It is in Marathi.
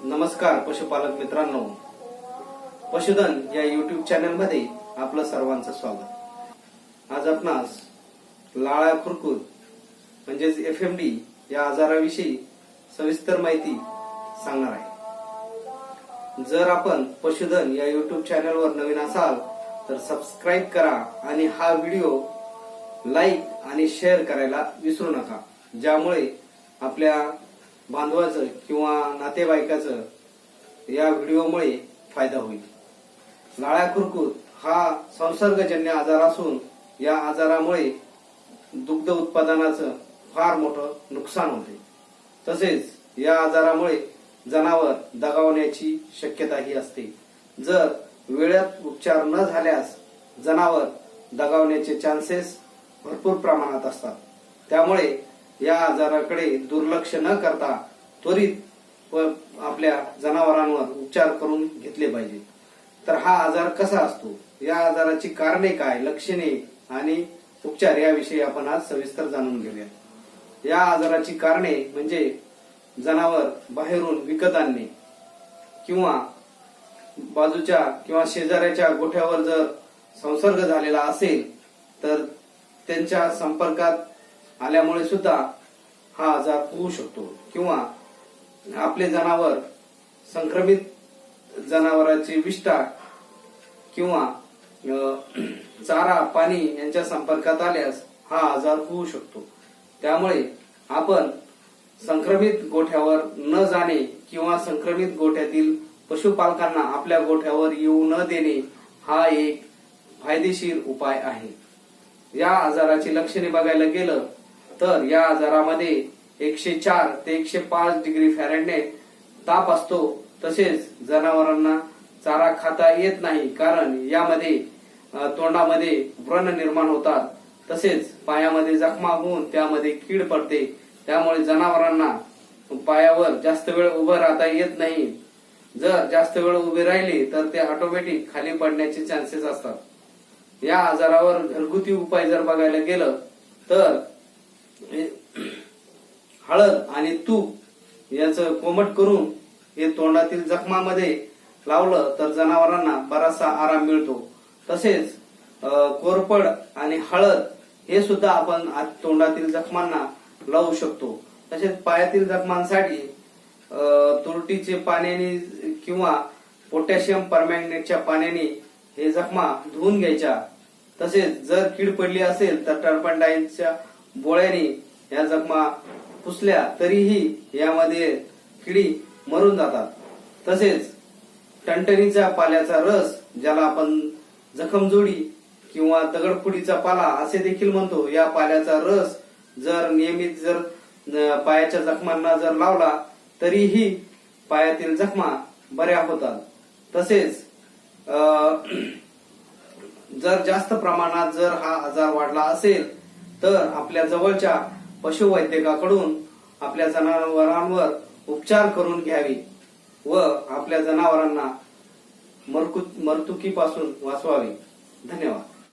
नमस्कार पशुपालक मित्रांनो. पशुधन या युट्यूब चॅनलमध्ये आपलं सर्वांचं स्वागत. आज आपणास लाळा खुरकूत म्हणजेच एफ एम डी या आजाराविषयी सविस्तर माहिती सांगणार आहे. जर आपण पशुधन या युट्यूब चॅनलवर नवीन असाल तर सबस्क्राईब करा आणि हा व्हिडिओ लाईक आणि शेअर करायला विसरू नका. ज्यामुळे आपल्या बांधवाचं किंवा नातेवाईकाचं या व्हिडिओमुळे फायदा होईल. लाळ्या खुरकूत हा संसर्गजन्य आजार असून या आजारामुळे दुग्ध उत्पादनाचं फार मोठं नुकसान होते. तसेच या आजारामुळे जनावर दगावण्याची शक्यताही असते. जर वेळेत उपचार न झाल्यास जनावर दगावण्याचे चान्सेस भरपूर प्रमाणात असतात. त्यामुळे या आजाराकडे दुर्लक्ष न करता त्वरित व आपल्या जनावरांवर उपचार करून घेतले पाहिजे. तर हा आजार कसा असतो? या आजाराची कारणे काय? लक्षणे आणि उपचार याविषयी आपण आज सविस्तर जाणून घेऊया या आजाराची कारणे म्हणजे जनावर बाहेरून विकत आणणे किंवा बाजूच्या किंवा शेजाऱ्याच्या गोठ्यावर जर संसर्ग झालेला असेल तर त्यांच्या संपर्कात आल्यामुळे सुद्धा हा आजार होऊ शकतो. किंवा आपले जनावर संक्रमित जनावरांची विष्ठा किंवा चारा पाणी यांच्या संपर्कात आल्यास हा आजार होऊ शकतो. त्यामुळे आपण संक्रमित गोठ्यावर न जाणे किंवा संक्रमित गोठ्यातील पशुपालकांना आपल्या गोठ्यावर येऊ न देणे हा एक फायदेशीर उपाय आहे. या आजाराची लक्षणे बघायला गेलं तर या आजारामध्ये एकशे चार ते एकशे पाच डिग्री फॅरेनहाइट ताप असतो. तसेच जनावरांना चारा खाता येत नाही कारण यामध्ये तोंडामध्ये व्रण निर्माण होतात. तसेच पायामध्ये जखमा होऊन त्यामध्ये कीड पडते. त्यामुळे जनावरांना पायावर जास्त वेळ उभं राहता येत नाही. जर जास्त वेळ उभे राहिले तर ते ऑटोमॅटिक खाली पडण्याचे चान्सेस असतात. या आजारावर घरगुती उपाय जर बघायला गेलं तर म्हणजे हळद आणि तूप याचं कोमट करून हे तोंडातील जखमामध्ये लावलं तर जनावरांना बराचसा आराम मिळतो. तसेच कोरपड आणि हळद हे सुद्धा आपण तोंडातील जखमांना लावू शकतो. तसेच पायातील जखमांसाठी तुरटीचे पाण्याने किंवा पोटॅशियम परमॅंगनेटच्या पाण्याने हे जखमा धुवून घ्यायच्या. तसेच जर कीड पडली असेल तर टर्पंडाईनच्या बोळ्याने या जखमा पुसल्या तरीही यामध्ये किडी मरून जातात. तसेच टणटणीच्या पाल्याचा रस ज्याला आपण जखमजोडी किंवा दगडफुडीचा पाला असे देखील म्हणतो या पाल्याचा रस जर नियमित जर पायाच्या जखमांना जर लावला तरीही पायातील जखमा बऱ्या होतात. तसेच जर जास्त प्रमाणात जर हा आजार वाढला असेल तर आपल्या जवळच्या पशुवैद्यकाकडून आपल्या जनावरांवर उपचार करून घ्यावे व आपल्या जनावरांना मरतुकीपासून वाचवावे. धन्यवाद.